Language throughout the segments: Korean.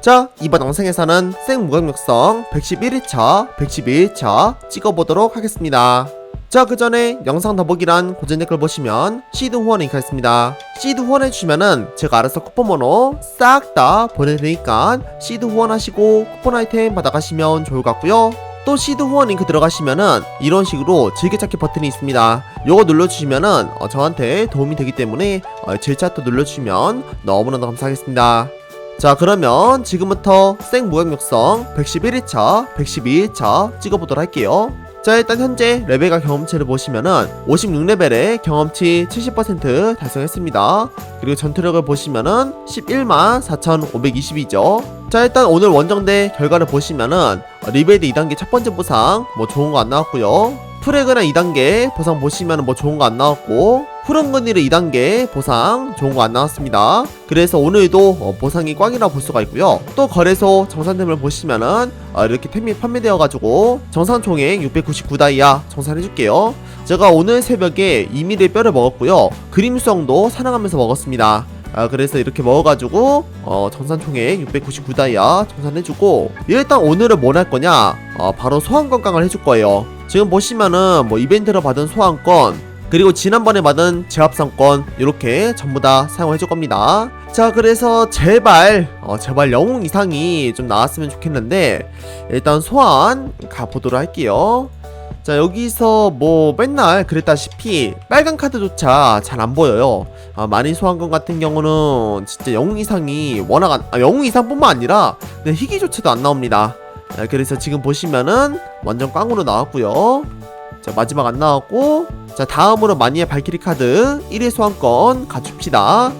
자, 이번 영상에서는 생무강력성 111일차, 112일차 찍어보도록 하겠습니다. 자, 그 전에 영상 더보기란 고정 댓글 보시면 시드 후원 링크 있습니다. 시드 후원해주시면은 제가 알아서 쿠폰 번호 싹 다 보내드리니까 시드 후원하시고 쿠폰 아이템 받아가시면 좋을 것 같고요. 또 시드 후원 링크 들어가시면은 이런 식으로 즐겨찾기 버튼이 있습니다. 요거 눌러주시면은 어, 저한테 도움이 되기 때문에 어, 질차트 눌러주시면 너무너무 감사하겠습니다. 자 그러면 지금부터 생무역력성 111일차 112일차 찍어보도록 할게요. 자 일단 현재 레벨과 경험치를 보시면은 56레벨에 경험치 70% 달성했습니다. 그리고 전투력을 보시면은 11만 4520이죠. 자 일단 오늘 원정대 결과를 보시면은 리베드 2단계 첫 번째 보상 뭐 좋은 거 안 나왔고요 프레그나 2단계 보상 보시면 뭐 좋은 거 안 나왔고 푸른건일의 2단계 보상 좋은 거 안 나왔습니다. 그래서 오늘도 어, 보상이 꽝이라 볼 수가 있고요. 또 거래소 정산템을 보시면은 어, 이렇게 템이 판매되어 가지고 정산 총액 699다이아 정산해줄게요. 제가 오늘 새벽에 이미의 뼈를 먹었고요. 그림성도 사랑하면서 먹었습니다. 아, 그래서 이렇게 먹어가지고 어, 정산 총액 699다이아 정산해주고 일단 오늘은 뭘 할 거냐? 어, 바로 소환건강을 해줄 거예요 지금 보시면은 뭐 이벤트로 받은 소환권 그리고 지난번에 받은 제압상권 이렇게 전부 다 사용해 줄 겁니다. 자 그래서 제발 어, 제발 영웅 이상이 좀 나왔으면 좋겠는데 일단 소환 가보도록 할게요. 자 여기서 뭐 맨날 그랬다시피 빨간 카드조차 잘 안 보여요. 아, 마린 소환권 같은 경우는 진짜 영웅 이상이 워낙 안, 아, 영웅 이상뿐만 아니라 그냥 희귀조차도 안 나옵니다 자, 그래서 지금 보시면은 완전 꽝으로 나왔고요. 자 마지막 안 나왔고 자 다음으로 마니의 발키리 카드 1회 소환권 갖춥시다.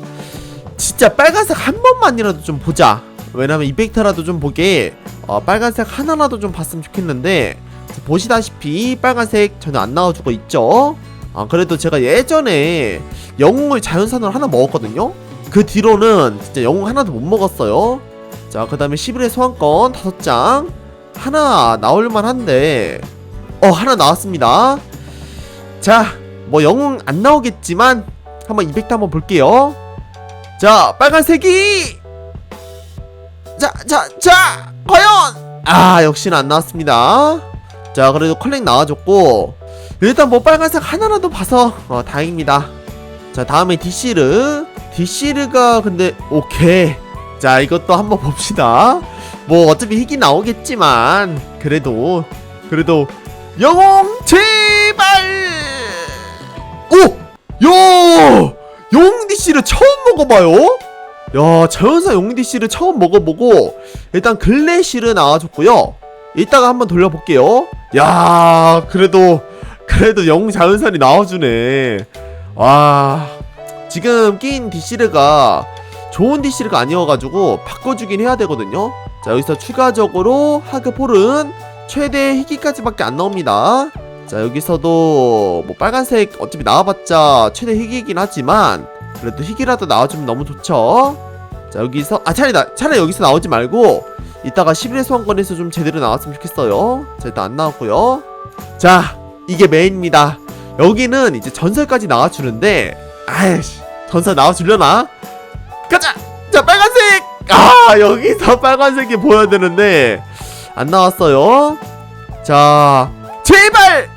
진짜 빨간색 한 번만이라도 좀 보자. 왜냐면 이펙트라도 좀 보게. 어, 빨간색 하나라도 좀 봤으면 좋겠는데 자, 보시다시피 빨간색 전혀 안 나와주고 있죠? 아 그래도 제가 예전에 영웅을 자연산으로 하나 먹었거든요? 그 뒤로는 진짜 영웅 하나도 못 먹었어요. 자 그 다음에 11회 소환권 5장 하나 나올만 한데. 어 하나 나왔습니다. 자 뭐 영웅 안 나오겠지만 한번 이펙트 한번 볼게요. 자 빨간색이! 자자 자 과연! 아 역시나 안 나왔습니다. 자 그래도 컬렉 나와줬고 일단 뭐 빨간색 하나라도 봐서 어, 다행입니다. 자 다음에 디시르. 디시르가 근데 오케이. 자 이것도 한번 봅시다 뭐 어차피 희귀 나오겠지만 그래도 그래도 영웅 제발 오! 야! 영웅 DC를 처음 먹어봐요? 야 자연사 영웅 DC를 처음 먹어보고 일단 글래시를 나와줬고요 이따가 한번 돌려볼게요 야 그래도 그래도 영웅 자연산이 나와주네 와 지금 낀 DC가 좋은 DC가 아니어가지고 바꿔주긴 해야 되거든요 자 여기서 추가적으로 하그폴은 최대 희귀까지밖에 안 나옵니다. 자 여기서도 뭐 빨간색 어차피 나와봤자 최대 희귀이긴 하지만 그래도 희귀라도 나와주면 너무 좋죠. 자 여기서 아 차라리 나, 차라리 여기서 나오지 말고 이따가 11회 소환권에서 좀 제대로 나왔으면 좋겠어요. 자 일단 안 나왔고요. 자 이게 메인입니다. 여기는 이제 전설까지 나와주는데 아이씨 전설 나와주려나? 가자! 여기서 빨간색이 보여야 되는데 안 나왔어요. 자 제발!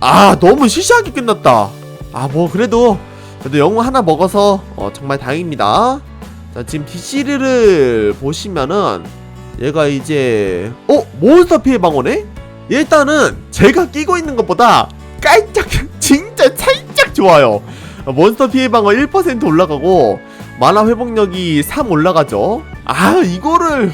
아 너무 시시하게 끝났다. 아 뭐 그래도 그래도 영웅 하나 먹어서 어, 정말 다행입니다. 자 지금 디시르를 보시면은 얘가 이제 어 몬스터 피해 방어네? 일단은 제가 끼고 있는 것보다 깔짝 진짜 살짝 좋아요. 어, 몬스터 피해 방어 1% 올라가고 만화 회복력이 3 올라가죠? 아 이거를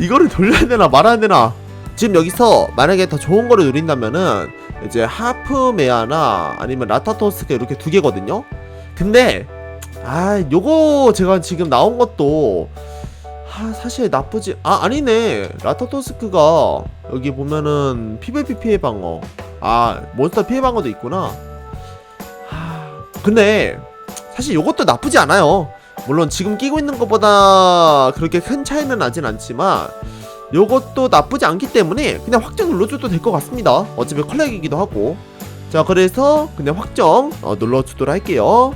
이거를 돌려야 되나 말아야 되나? 지금 여기서 만약에 더 좋은 거를 노린다면은 이제 하프메아나 아니면 라타토스가 이렇게 두 개거든요. 근데 아 요거 제가 지금 나온 것도 아 사실 나쁘지 아 아니네. 라타토스크가 여기 보면은 PVP 피해 방어. 아 몬스터 피해 방어도 있구나. 아 근데 사실 요것도 나쁘지 않아요 물론 지금 끼고 있는 것보다 그렇게 큰 차이는 나진 않지만 요것도 나쁘지 않기 때문에 그냥 확정 눌러줘도 될 것 같습니다. 어차피 컬렉이기도 하고. 자 그래서 그냥 확정 어, 눌러주도록 할게요.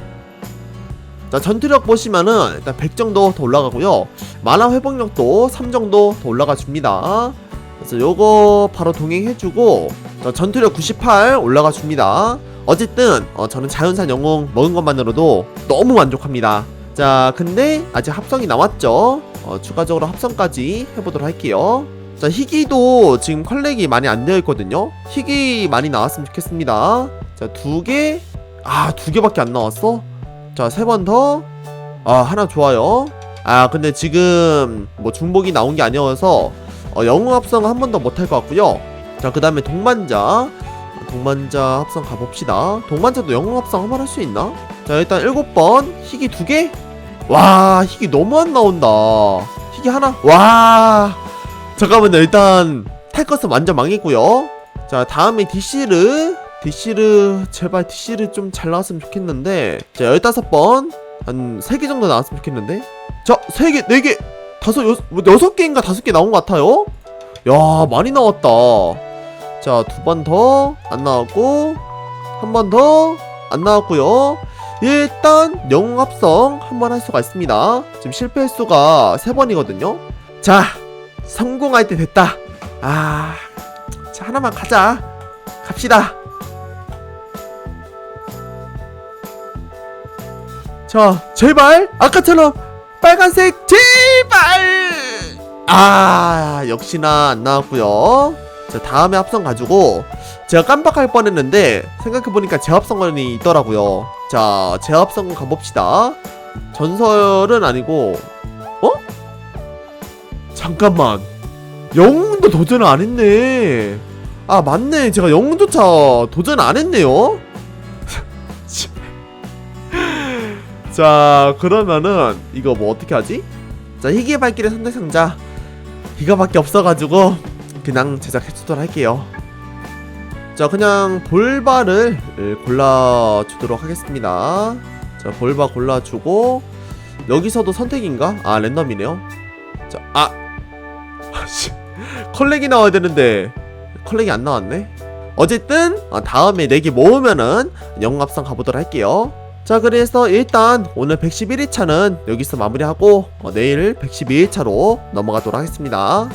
자 전투력 보시면은 일단 100 정도 더 올라가고요. 만화 회복력도 3 정도 더 올라가 줍니다. 그래서 요거 바로 동행해주고 자, 전투력 98 올라가 줍니다. 어쨌든 어, 저는 자연산 영웅 먹은 것만으로도 너무 만족합니다 자 근데 아직 합성이 남았죠? 어, 추가적으로 합성까지 해보도록 할게요. 자 희귀도 지금 컬렉이 많이 안 되어 있거든요? 희귀 많이 나왔으면 좋겠습니다. 자 두개 아 두 개밖에 안 나왔어? 자 세 번 더? 아 하나 좋아요. 아 근데 지금 뭐 중복이 나온 게 아니어서 어, 영웅 합성 한 번 더 못할 것 같고요. 자 그 다음에 동반자. 동반자 합성 가봅시다. 동반자도 영웅 합성 한 번 할 수 있나? 자 일단 일곱 번. 희귀 두 개? 와 희귀 너무 안 나온다. 희귀 하나? 와. 잠깐만요. 일단 탈것은 완전 망했고요. 자 다음에 디시르. 디시르 제발 디시르 좀 잘 나왔으면 좋겠는데. 자 15번. 한 3개 정도 나왔으면 좋겠는데. 자 3개 4개. 다섯 여섯 뭐 여섯 개인가 다섯 개 나온 것 같아요. 야 많이 나왔다. 자 두 번 더 안 나왔고 한 번 더 안 나왔고요 일단 영웅 합성 한 번 할 수가 있습니다. 지금 실패 횟수가 3번이거든요. 자 성공할 때 됐다. 아 자, 하나만 가자. 갑시다. 자 제발. 아까처럼 빨간색 제발! 아 역시나 안 나왔고요. 자 다음에 합성 가지고 제가 깜빡할 뻔했는데 생각해보니까 재합성권이 있더라고요 자 재합성 가봅시다. 전설은 아니고 어? 잠깐만. 영웅도 도전을 안 했네. 아 맞네. 제가 영웅조차 도전 안 했네요. 자 그러면은 이거 뭐 어떻게 하지? 자 희귀의 발길의 선택 상자. 이거밖에 없어가지고 그냥 제작 해주도록 할게요 자 그냥 볼바를 골라주도록 하겠습니다. 자 볼바 골라주고 여기서도 선택인가? 아 랜덤이네요. 자 아! 아씨. 컬렉이 나와야 되는데 컬렉이 안 나왔네? 어쨌든 어, 다음에 4개 모으면은 영합상 가보도록 할게요. 자 그래서 일단 오늘 111일차는 여기서 마무리하고 어, 내일 112일차로 넘어가도록 하겠습니다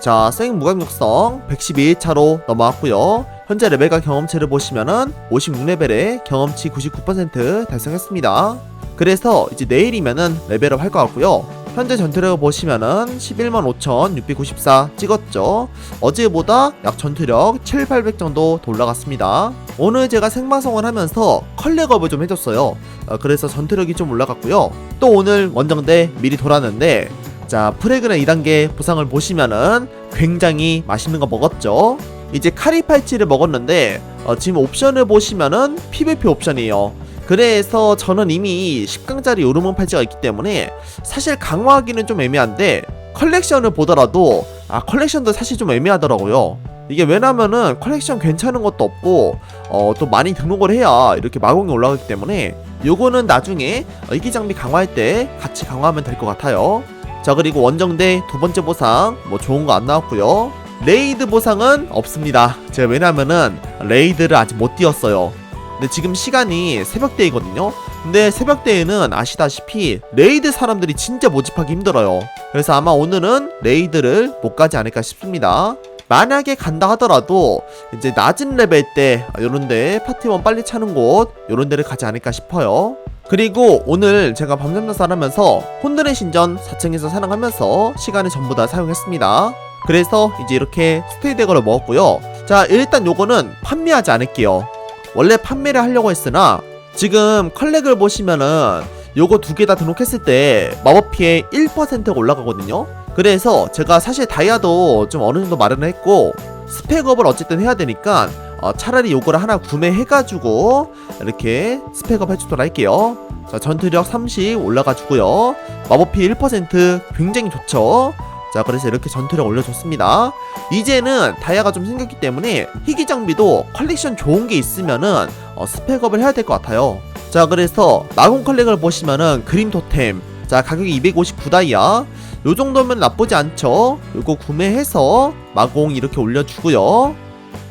자 생무강력성 112일차로 넘어왔고요. 현재 레벨과 경험치를 보시면은 56레벨에 경험치 99% 달성했습니다. 그래서 이제 내일이면은 레벨업 할 것 같고요. 현재 전투력을 보시면은 115,694 찍었죠. 어제보다 약 전투력 7, 800 정도 더 올라갔습니다. 오늘 제가 생방송을 하면서 컬렉업을 좀 해줬어요. 어, 그래서 전투력이 좀 올라갔고요. 또 오늘 원정대 미리 돌았는데 자 프레그는 2단계 보상을 보시면은 굉장히 맛있는 거 먹었죠? 이제 카리팔찌를 먹었는데 어, 지금 옵션을 보시면은 PVP 옵션이에요. 그래서 저는 이미 10강짜리 요르몬 팔찌가 있기 때문에 사실 강화하기는 좀 애매한데 컬렉션을 보더라도 아 컬렉션도 사실 좀 애매하더라고요. 이게 왜냐면은 컬렉션 괜찮은 것도 없고 어 또 많이 등록을 해야 이렇게 마공이 올라가기 때문에 요거는 나중에 어, 이기 장비 강화할 때 같이 강화하면 될 것 같아요 자 그리고 원정대 두 번째 보상. 뭐 좋은 거 안 나왔고요. 레이드 보상은 없습니다. 제가 왜냐면은 레이드를 아직 못 뛰었어요. 근데 지금 시간이 새벽대이거든요. 근데 새벽대에는 아시다시피 레이드 사람들이 진짜 모집하기 힘들어요. 그래서 아마 오늘은 레이드를 못 가지 않을까 싶습니다. 만약에 간다 하더라도 이제 낮은 레벨 때 요런데 파티원 빨리 차는 곳 요런 데를 가지 않을까 싶어요 그리고 오늘 제가 밤잠자살 하면서 혼돈의 신전 4층에서 사랑하면서 시간을 전부 다 사용했습니다. 그래서 이제 이렇게 스테이덱을 먹었고요. 자 일단 요거는 판매하지 않을게요. 원래 판매를 하려고 했으나 지금 컬렉을 보시면은 요거 두 개 다 등록했을 때 마법 피해 1%가 올라가거든요. 그래서 제가 사실 다이아도 좀 어느 정도 마련을 했고 스펙업을 어쨌든 해야 되니까 어, 차라리 요거를 하나 구매해가지고 이렇게 스펙업 해주도록 할게요. 자 전투력 30 올라가주고요. 마법 피해 1% 굉장히 좋죠. 자 그래서 이렇게 전투력 올려줬습니다 이제는 다이아가 좀 생겼기 때문에 희귀 장비도 컬렉션 좋은 게 있으면은 어, 스펙업을 해야 될 것 같아요 자 그래서 마공 컬렉을 보시면은 그림 토템 자 가격이 259다이아 요 정도면 나쁘지 않죠 요거 구매해서 마공 이렇게 올려주고요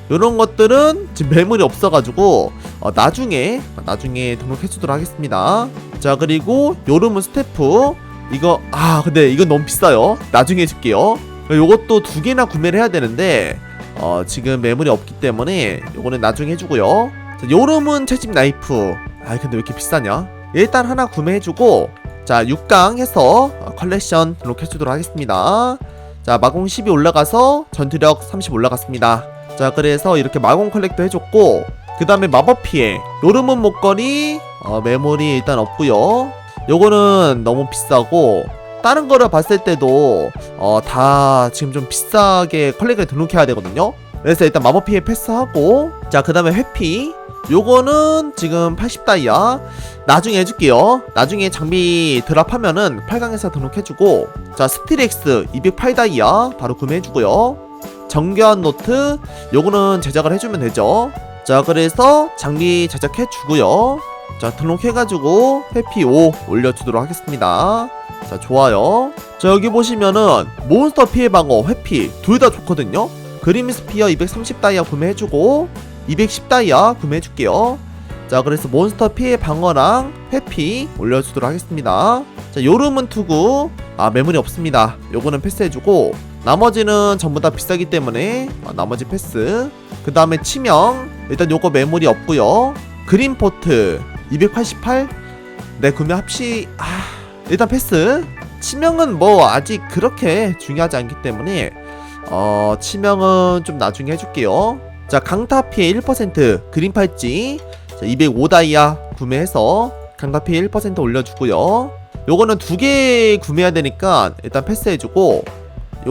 요런 것들은 지금 매물이 없어가지고 어, 나중에 나중에 등록해주도록 하겠습니다. 자 그리고 요름은 스태프. 이거 아 근데 이건 너무 비싸요. 나중에 해줄게요. 요것도 두 개나 구매를 해야 되는데 어, 지금 매물이 없기 때문에 요거는 나중에 해주고요. 자, 요름은 채집 나이프. 아 근데 왜 이렇게 비싸냐? 일단 하나 구매해주고 자 6강 해서 어, 컬렉션 등록해주도록 하겠습니다. 자 마공 10이 올라가서 전투력 30 올라갔습니다 자 그래서 이렇게 마공 컬렉도 해줬고 그 다음에 마법 피해. 요름은 목걸이 어, 메모리 일단 없고요. 요거는 너무 비싸고 다른 거를 봤을 때도 어, 다 지금 좀 비싸게 컬렉을 등록해야 되거든요. 그래서 일단 마법 피해 패스하고 자 그 다음에 회피. 요거는 지금 80다이아. 나중에 해줄게요. 나중에 장비 드랍하면은 8강에서 등록해주고 자 스틸엑스 208다이아 바로 구매해주고요 정교한 노트 요거는 제작을 해주면 되죠. 자 그래서 장비 제작해 주고요. 자 등록해가지고 회피 5 올려주도록 하겠습니다. 자 좋아요. 자 여기 보시면은 몬스터 피해 방어 회피 둘 다 좋거든요. 그림 스피어 230다이아 구매해주고 210다이아 구매해줄게요. 자 그래서 몬스터 피해 방어랑 회피 올려주도록 하겠습니다. 자 요름은 투구 아 매물이 없습니다. 요거는 패스해주고 나머지는 전부 다 비싸기 때문에 아, 나머지 패스. 그 다음에 치명. 일단 요거 매물이 없고요. 그린포트 288 네 구매 합시 아 일단 패스. 치명은 뭐 아직 그렇게 중요하지 않기 때문에 어 치명은 좀 나중에 해줄게요. 자 강타 피해 1% 그린 팔찌. 자, 205 다이아 구매해서 강타 피해 1% 올려주고요. 요거는 두 개 구매해야 되니까 일단 패스해주고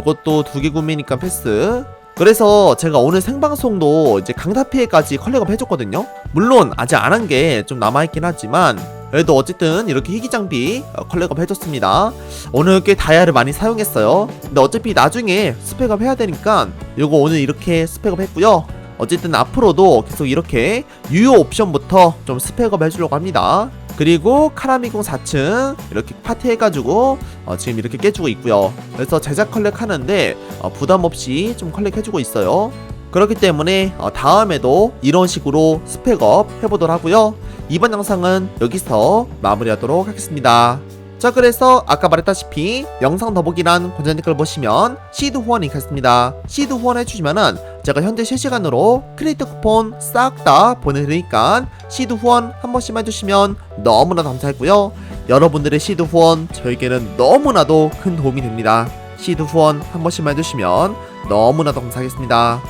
요것도 두 개 구매니까 패스. 그래서 제가 오늘 생방송도 이제 강타 피해까지 컬렉업 해줬거든요. 물론 아직 안 한 게 좀 남아있긴 하지만 그래도 어쨌든 이렇게 희귀 장비 어, 컬렉업 해줬습니다. 오늘 꽤 다이아를 많이 사용했어요. 근데 어차피 나중에 스펙업 해야 되니까 요거 오늘 이렇게 스펙업 했고요. 어쨌든 앞으로도 계속 이렇게 유효 옵션부터 좀 스펙업 해주려고 합니다 그리고 카라미공 4층 이렇게 파티 해가지고 어, 지금 이렇게 깨주고 있고요. 그래서 제작 컬렉 하는데 어, 부담 없이 좀 컬렉 해주고 있어요. 그렇기 때문에 어, 다음에도 이런 식으로 스펙업 해보도록 하고요. 이번 영상은 여기서 마무리하도록 하겠습니다. 자 그래서 아까 말했다시피 영상 더보기란 고전 댓글 보시면 시드 후원 링크 있습니다. 시드 후원 해주시면은 제가 현재 실시간으로 크리에이터 쿠폰 싹 다 보내드리니까 시드 후원 한 번씩만 해주시면 너무나 감사하고요 여러분들의 시드 후원 저에게는 너무나도 큰 도움이 됩니다 시드 후원 한 번씩만 해주시면 너무나도 감사하겠습니다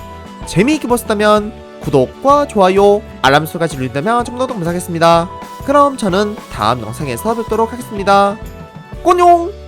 재미있게 보셨다면 구독과 좋아요 알람 소리까지 눌린다면 정말 감사하겠습니다 그럼 저는 다음 영상에서 뵙도록 하겠습니다. 꼬뇽!